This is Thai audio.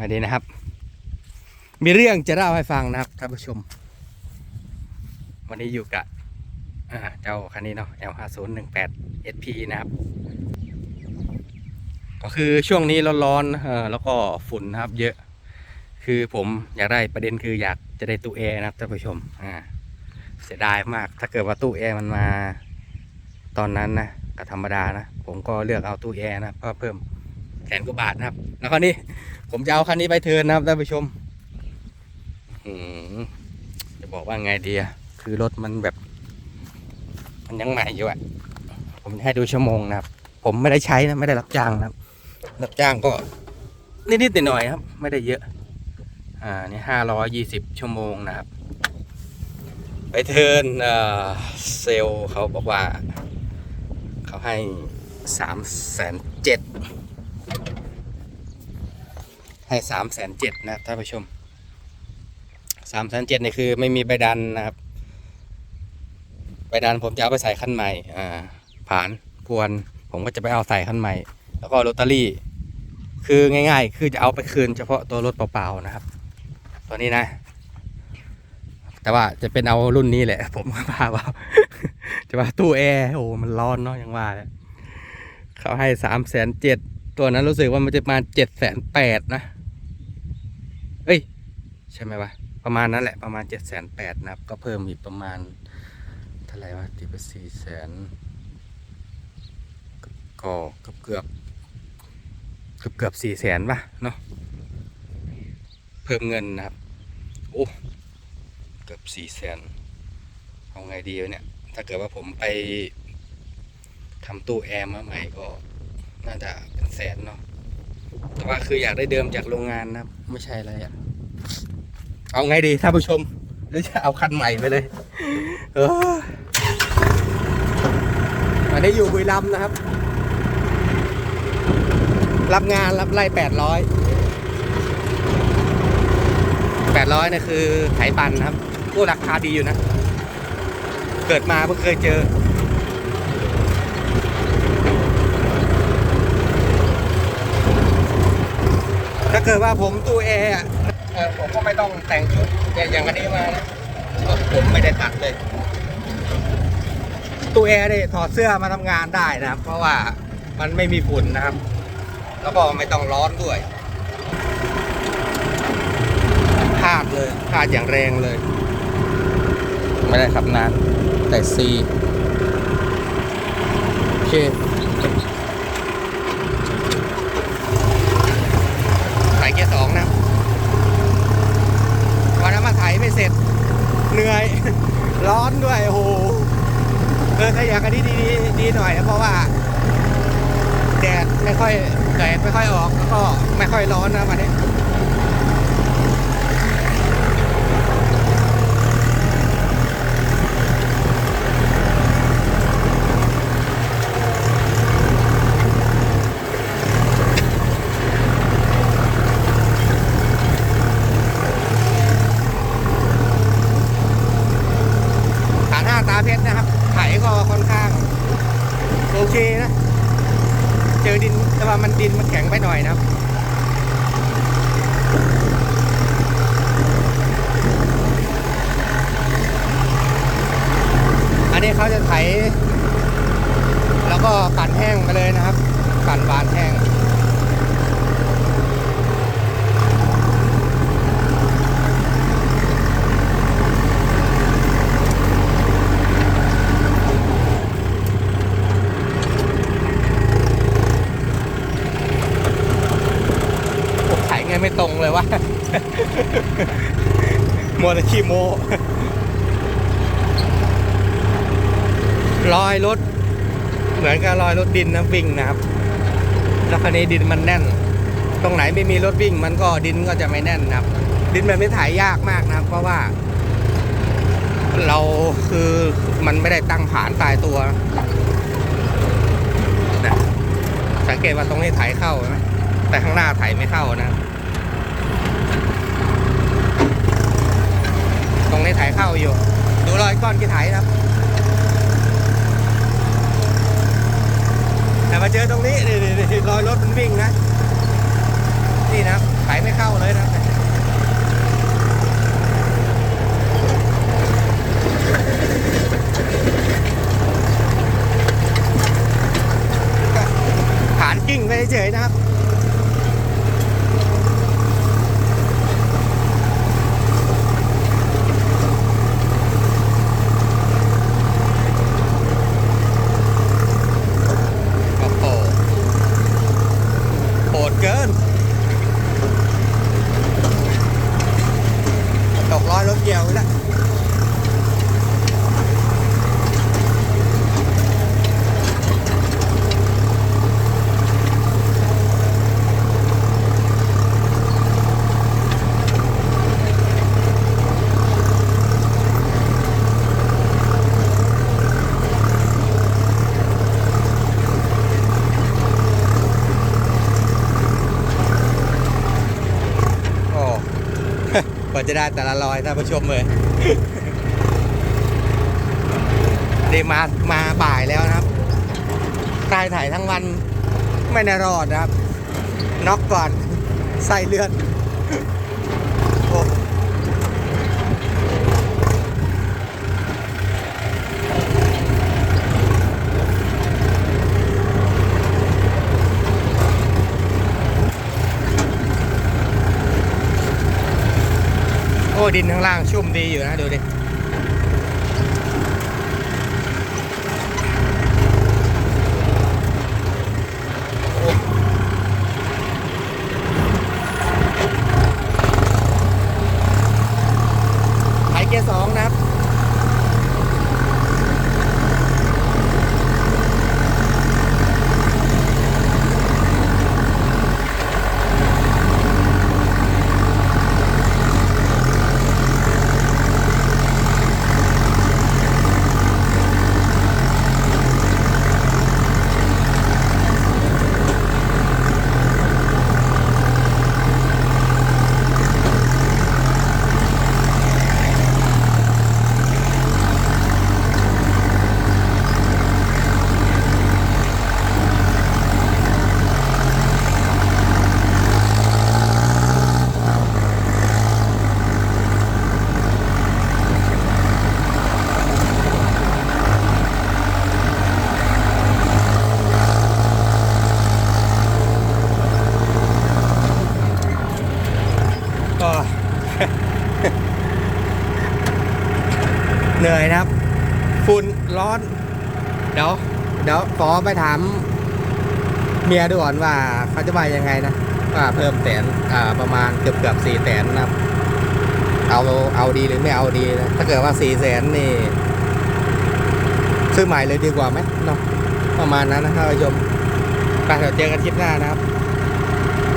สวัสดีนะครับ มีเรื่องจะเล่าให้ฟังนะครับท่านผู้ชม วันนี้อยู่กับอ่าเจ้าคันนี้เนาะ L5018 SP นะครับ ก็คือช่วงนี้ร้อนๆออแล้วก็ฝุ่นนะครับ เยอะ คือผมอยากได้ประเด็นคืออยากจะได้ตู้แอร์นะครับท่านผู้ชมอ่าเสียดายมาก ถ้าเกิดว่าตู้แอร์มันมาตอนนั้นนะก็ธรรมดานะ ผมก็เลือกเอาตู้แอร์นะครับก็เพิ่ม แสนกว่าบาทนะครับ แล้วคราวนี้ ผมจะเอาคันนี้ไปเทินนะครับท่านผู้ชมจะบอกว่าไงดีอะคือรถมันแบบ มันยังใหม่อยู่อะผมให้ดูชั่วโมงนะครับ ผมไม่ได้ใช้นะไม่ได้รับจ้างนะครับ รับจ้างก็นิดๆหน่อยๆครับ ไม่ได้เยอะ อ่านี่ห้าร้อยยี่สิบชั่วโมงนะครับ ไปเทินเอ่อเซลเขาบอกว่า เขาให้สามแสนเจ็ด ให้สามแสนเจ็ดนะครับท่านผู้ชมสามแสนเจ็ดนี่คือไม่มีใบดันนะครับ ใบดันผมจะเอาไปใส่คันใหม่อ่าผ่านพวน ผมก็จะไปเอาใส่คันใหม่ แล้วก็ลอตเตอรี่ คือง่าย ๆ คือจะเอาไปคืนเฉพาะตัวรถเปล่าๆนะครับ ตัวนี้นะ แต่ว่าจะเป็นเอารุ่นนี้แหละ ผมก็พาว่าจะว่าตู้แอร์โอ้มันร้อนเนาะยังว่าเลยเขาให้สามแสนเจ็ดตัวนั้นรู้สึกว่ามันจะมาเจ็ดแสนแปดนะ เอ้ย ใช่ไหมวะ ประมาณนั้นแหละประมาณเจ็ดแสนแปดนะครับ ก็เพิ่มอีกประมาณเท่าไหร่วะตีไปสี่แสนก็เกือบเกือบเกือบเกือบสี่แสนป่ะเนาะเพิ่มเงินนะครับ โอ้เกือบสี่แสนเอาไงดีวะเนี่ย ถ้าเกิดว่าผมไปทำตู้แอร์มาใหม่ก็น่าจะเป็นแสนเนาะ แต่ว่าคืออยากได้เดิมจากโรงงานนะครับ ไม่ใช่อะไรอะ่ะ เอาไงดีท่านผู้ชม หรือจะเอาคันใหม่ไปเลยเอออันนี้อยู่บุรีรัมย์นะครับ รับงานรับไล่แปดร้อยแปดร้อยเนี่ยคือไถปันนะครับ ก็ราคาดีอยู่นะ เกิดมาเพิ่งเคยเจอ ถ้าเกิดว่าผมตู้แอร์ผมก็ไม่ต้องแต่งชุดอย่างอันนี้มานะผมไม่ได้ตัดเลยตู้แอร์เนี่ยถอดเสื้อมาทำงานได้นะครับ เพราะว่ามันไม่มีฝุ่นนะครับ แล้วก็ไม่ต้องร้อนด้วยพาดเลยพาดอย่างแรงเลย ไม่ได้ขับนานแต่ซีโอเค ใส่ เกียร์สองนะวันนั้นมาไถไม่เสร็จเหนื่อย ร้อนด้วยโอ้โหเออถ้าอยากกันดีดีดีหน่อยนะเพราะว่าแดดไม่ค่อยแดดไม่ค่อยออกแล้วก็ไม่ค่อยร้อนนะวันนี้ ตาเพชรนะครับ ไถก็ค่อนข้าง โอเคนะ เจอดินแต่ว่ามันดินมันแข็งไปหน่อยนะครับอันนี้เขาจะไถ แล้วก็ปั่นแห้งไปเลยนะครับ ปั่นบานแห้ง ผมไถไงไม่ตรงเลยวะ มัวแต่ขี้ โมรอยรถ เหมือนกับรอยรถดินนะวิ่งนะครับ แล้วคันนี้ดินมันแน่น ตรงไหนไม่มีรถวิ่ง มันก็ดินก็จะไม่แน่นนะครับ ดินแบบนี้ถ่ายยากมากนะครับ เพราะว่า เราคือมันไม่ได้ตั้งผานตายตัวนะสังเกตว่าตรงนี้ถ่ายเข้าไหมแต่ข้างหน้าถ่ายไม่เข้านะครับ ตรงนี้ถ่ายเข้าอยู่ ดูรอยก้อนกี่ถ่ายครับ แต่มาเจอตรงนี้นี่นี่นี่รอยรถมันวิ่งนะ นี่นะถ่ายไม่เข้าเลยนะน ตกร้อยรถเกี่ยวแล้วโอ้ ก ว่าจะได้แต่ละรอยท่านผู้ชมเลยนี่มามาบ่ายแล้วนะครับตายถ่ายทั้งวันไม่น่รอดนะครับน็อกก่อนใส่เลือด ดินข้างล่างชุ่มดีอยู่นะดูดิ ไถเกียร์สองนะครับ ก็ เหนื่อยนะครับ ฝุ่นร้อน เดี๋ยวเดี๋ยวขอไปถามเมียดูก่อนว่าเขาจะว่ายังไงนะว่าเพิ่มแสนอ่าประมาณเกือบเกือบสี่แสนนะครับ เอาเอาดีหรือไม่เอาดีนะถ้าเกิดว่าสี่แสนนี่ ซื้อใหม่เลยดีกว่าไหมเนาะประมาณนั้นนะท่านผู้ชมไปเดี๋ยวเจอกันคลิปหน้านะครับ